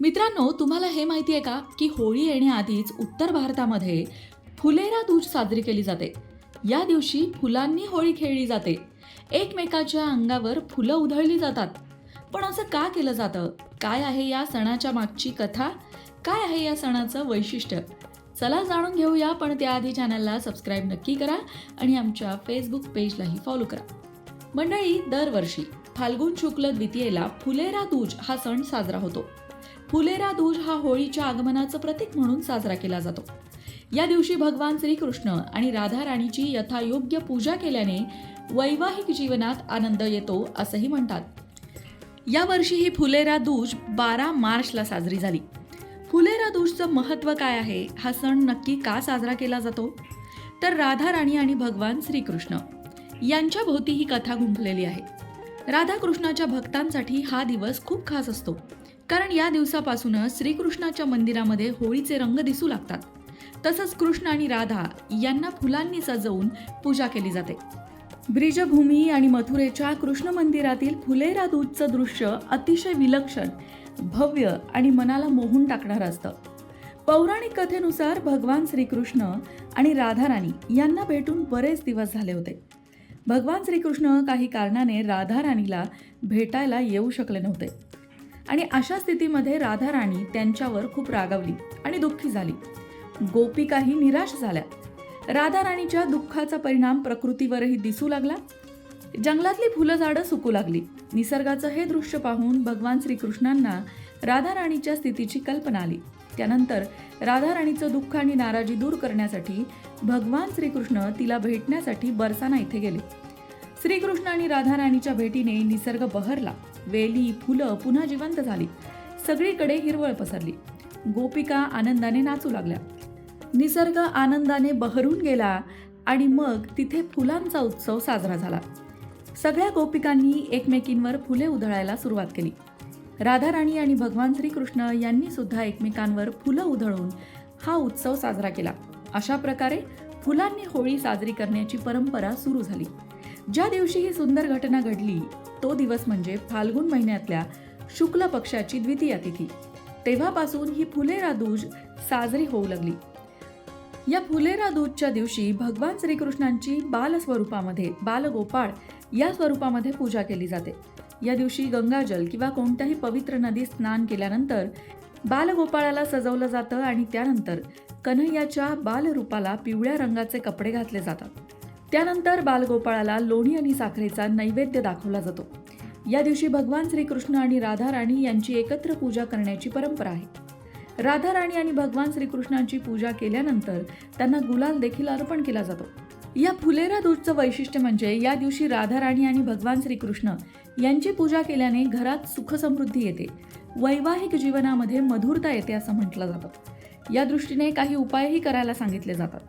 मित्रांनो तुम्हाला हे माहिती आहे का की होळी येण्याआधीच उत्तर भारतामध्ये फुलेरा दूज साजरी केली जाते. या दिवशी फुलांनी होळी खेळली जाते. एकमेकाच्या अंगावर फुलं उधळली जातात. पण असं का केलं जातं? काय आहे या सणाच्या मागची कथा? काय आहे या सणाचं वैशिष्ट्य? चला जाणून घेऊया पण त्याआधी चॅनलला सबस्क्राईब नक्की करा आणि आमच्या फेसबुक पेजलाही फॉलो करा. मंडळी दरवर्षी फाल्गुन शुक्ल द्वितीयेला फुलेरा दूज हा सण साजरा होतो. फुलेरा दूज हा होळीच्या आगमनाचं प्रतीक म्हणून साजरा केला जातो. या दिवशी भगवान श्रीकृष्ण आणि राधा राणीची यथायोग्य पूजा केल्याने वैवाहिक जीवनात आनंद येतो असंही म्हणतात. यावर्षी ही फुलेरा दूज बारा मार्चला साजरी झाली. फुलेरा दूजचं महत्त्व काय आहे? हा सण नक्की का साजरा केला जातो? तर राधा राणी आणि भगवान श्रीकृष्ण यांच्या भोवती ही कथा गुंफलेली आहे. राधाकृष्णाच्या भक्तांसाठी हा दिवस खूप खास असतो. कारण या दिवसापासूनच श्रीकृष्णाच्या मंदिरामध्ये होळीचे रंग दिसू लागतात. तसंच कृष्ण आणि राधा यांना फुलांनी सजवून पूजा केली जाते. ब्रिजभूमी आणि मथुरेच्या कृष्ण मंदिरातील फुलेरा दूधचं दृश्य अतिशय विलक्षण भव्य आणि मनाला मोहून टाकणारं असतं. पौराणिक कथेनुसार भगवान श्रीकृष्ण आणि राधाराणी यांना भेटून बरेच दिवस झाले होते. भगवान श्रीकृष्ण काही कारणाने राधाराणीला भेटायला येऊ शकले नव्हते. आणि अशा स्थितीमध्ये राधाराणी त्यांच्यावर खूप रागावली आणि दुःखी झाली. गोपिकाही निराश झाल्या. राधाराणीच्या दुःखाचा परिणाम प्रकृतीवरही दिसू लागला. जंगलातली फुलं झाडं सुकू लागली. निसर्गाचं हे दृश्य पाहून भगवान श्रीकृष्णांना राधाराणीच्या स्थितीची कल्पना आली. त्यानंतर राधाराणीचं दुःख आणि नाराजी दूर करण्यासाठी भगवान श्रीकृष्ण तिला भेटण्यासाठी बरसाना इथे गेले. श्रीकृष्ण आणि राधाराणीच्या भेटीने निसर्ग बहरला. वेली फुलं पुन्हा जिवंत झाली. सगळीकडे हिरवळ पसरली. गोपिका आनंदाने नाचू लागल्या. निसर्ग आनंदाने बहरून गेला आणि मग तिथे फुलांचा उत्सव साजरा झाला. सगळ्या गोपिकांनी एकमेकींवर फुले उधळायला सुरुवात केली. राधाराणी आणि भगवान श्रीकृष्ण यांनी सुद्धा एकमेकांवर फुलं उधळून हा उत्सव साजरा केला. अशा प्रकारे फुलांनी होळी साजरी करण्याची परंपरा सुरू झाली. ज्या दिवशी ही सुंदर घटना घडली तो दिवस म्हणजे फाल्गुन महिन्यातल्या शुक्ल पक्षाची द्वितीय तिथी. तेव्हापासून ही फुलेरा दूज साजरी होऊ लागली. या फुलेरा दूजच्या दिवशी भगवान श्रीकृष्णांची बाल स्वरूपामध्ये बालगोपाळ या स्वरूपामध्ये पूजा केली जाते. या दिवशी गंगाजल किंवा कोणत्याही पवित्र नदीत स्नान केल्यानंतर बालगोपाळाला सजवलं जातं आणि त्यानंतर कन्हैयाच्या बालरूपाला पिवळ्या रंगाचे कपडे घातले जातात. त्यानंतर बालगोपाळाला लोणी आणि साखरेचा नैवेद्य दाखवला जातो. या दिवशी भगवान श्रीकृष्ण आणि राधा राणी यांची एकत्र पूजा करण्याची परंपरा आहे. राधा राणी आणि भगवान श्रीकृष्णांची पूजा केल्यानंतर त्यांना गुलाल देखील अर्पण केला जातो. या फुलेरा दूधचं वैशिष्ट्य म्हणजे या दिवशी राधा राणी आणि भगवान श्रीकृष्ण यांची पूजा केल्याने घरात सुखसमृद्धी येते. वैवाहिक जीवनामध्ये मधुरता येते असं म्हटलं जातं. या दृष्टीने काही उपायही करायला सांगितले जातात.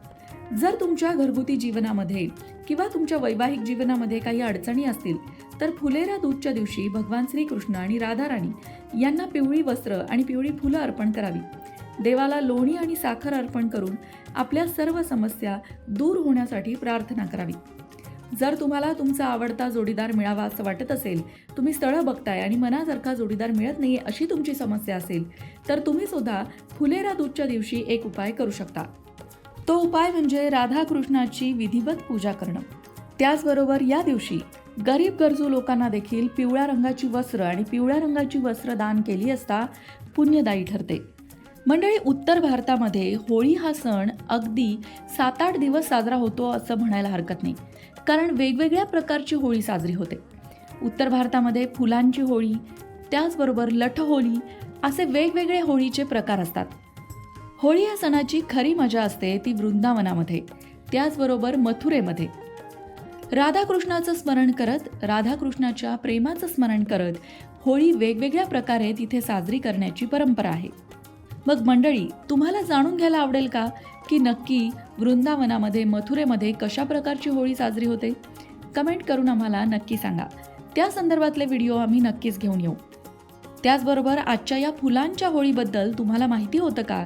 जर तुमच्या घरगुती जीवनामध्ये किंवा तुमच्या वैवाहिक जीवनामध्ये काही अडचणी असतील तर फुलेरा दूधच्या दिवशी भगवान श्रीकृष्ण आणि राधाराणी यांना पिवळी वस्त्र आणि पिवळी फुलं अर्पण करावी. देवाला लोणी आणि साखर अर्पण करून आपल्या सर्व समस्या दूर होण्यासाठी प्रार्थना करावी. जर तुम्हाला तुमचा आवडता जोडीदार मिळावा असं वाटत असेल तुम्ही स्थळं बघताय आणि मनासारखा जोडीदार मिळत नाही अशी तुमची समस्या असेल तर तुम्ही सुद्धा फुलेरा दूधच्या दिवशी एक उपाय करू शकता. तो उपाय म्हणजे राधाकृष्णाची विधिवत पूजा करणं. त्याचबरोबर या दिवशी गरीब गरजू लोकांना देखील पिवळ्या रंगाची वस्त्र आणि पिवळ्या रंगाची वस्त्र दान केली असता पुण्यदायी ठरते. मंडळी उत्तर भारतामध्ये होळी हा सण अगदी सात आठ दिवस साजरा होतो असं म्हणायला हरकत नाही कारण वेगवेगळ्या प्रकारची होळी साजरी होते. उत्तर भारतामध्ये फुलांची होळी त्याचबरोबर लठ होळी असे वेगवेगळे होळीचे प्रकार असतात. होळी या सणाची खरी मजा असते ती वृंदावनामध्ये त्याचबरोबर मथुरेमध्ये. राधाकृष्णाचं स्मरण करत राधाकृष्णाच्या प्रेमाचं स्मरण करत होळी वेगवेगळ्या प्रकारे तिथे साजरी करण्याची परंपरा आहे. मग मंडळी तुम्हाला जाणून घ्यायला आवडेल का की नक्की वृंदावनामध्ये मथुरेमध्ये कशा प्रकारची होळी साजरी होते? कमेंट करून आम्हाला नक्की सांगा. त्या संदर्भातले व्हिडिओ आम्ही नक्कीच घेऊन येऊ. त्याचबरोबर आजच्या या फुलांच्या होळीबद्दल तुम्हाला माहिती होतं का?